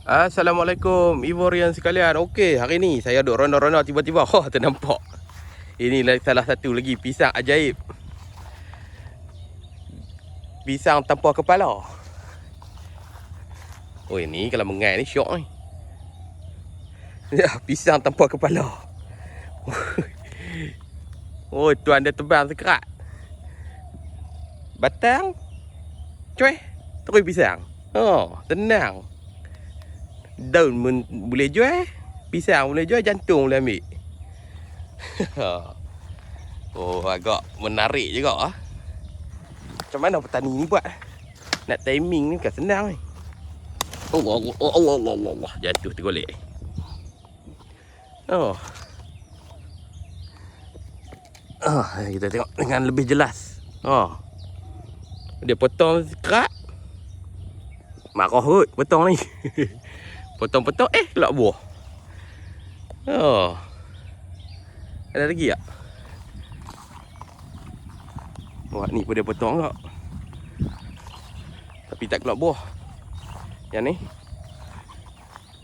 Assalamualaikum Ivorian sekalian. Okey hari ni saya duduk ronda-ronda tiba-tiba Oh ternampak. Ini lagi salah satu lagi pisang ajaib. Pisang tanpa kepala. Oh ini kalau mengai ni syok ni. Ya pisang tanpa kepala. Oh tuan dia terbang sekerat. Batang Cuih Terus pisang. Oh tenang daun pun boleh jual pisang boleh jual jantung boleh ambil oh agak menarik juga ah macam mana petani ni buat nak timing ni bukan senang ni oh Allah Allah Allah Allah, Allah. jatuh tergolek oh Oh, kita tengok dengan lebih jelas. Oh. Dia potong kerat. Marah kot potong ni. Potong-potong eh keluar buah. Oh. Ada lagi tak? Wah ni pun dia potong tak? Tapi tak keluar buah. Yang ni.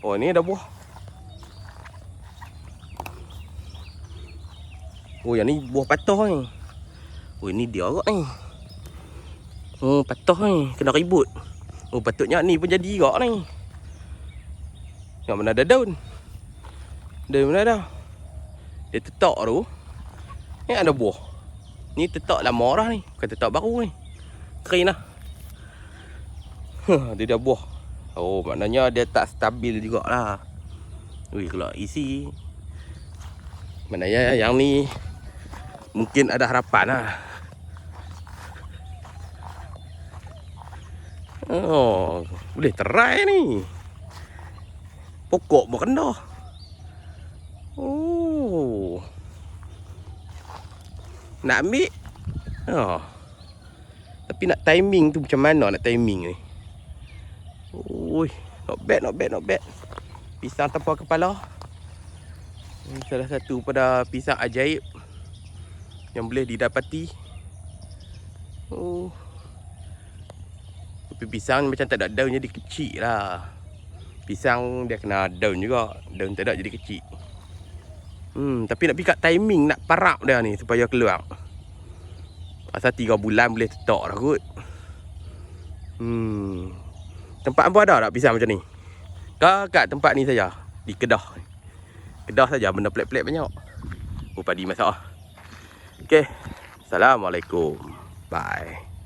Oh ni ada buah. Oh yang ni buah patah ni. Oh ni dia agak ni. Oh patah ni. Kena ribut. Oh patutnya ni pun jadi agak ni. Yang mana ada daun? Daun mana dah? Dia tetak tu. Ni ada buah. Ni tetak lama dah ni. Bukan tetak baru ni. Kering dah. dia dah buah. Oh, maknanya dia tak stabil jugalah. Ui, kalau isi. Maknanya yang ni mungkin ada harapan lah. Oh, boleh terai ni. Pokok pun rendah. Oh. Nak ambil. Oh. Tapi nak timing tu macam mana nak timing ni? Ui, not bad, not bad, not bad. Pisang tanpa kepala. Ini salah satu pada pisang ajaib yang boleh didapati. Oh. Tapi pisang macam tak ada daun jadi kecil lah. Pisang dia kena daun juga. Daun tak ada jadi kecil. Hmm, tapi nak pikat timing nak parap dia ni supaya keluar. Asal 3 bulan boleh tetak dah kot. Hmm. Tempat apa ada tak pisang macam ni? Ke kat tempat ni saja? Di Kedah. Kedah saja benda pelik-pelik banyak. Oh padi masak. Okey. Assalamualaikum. Bye.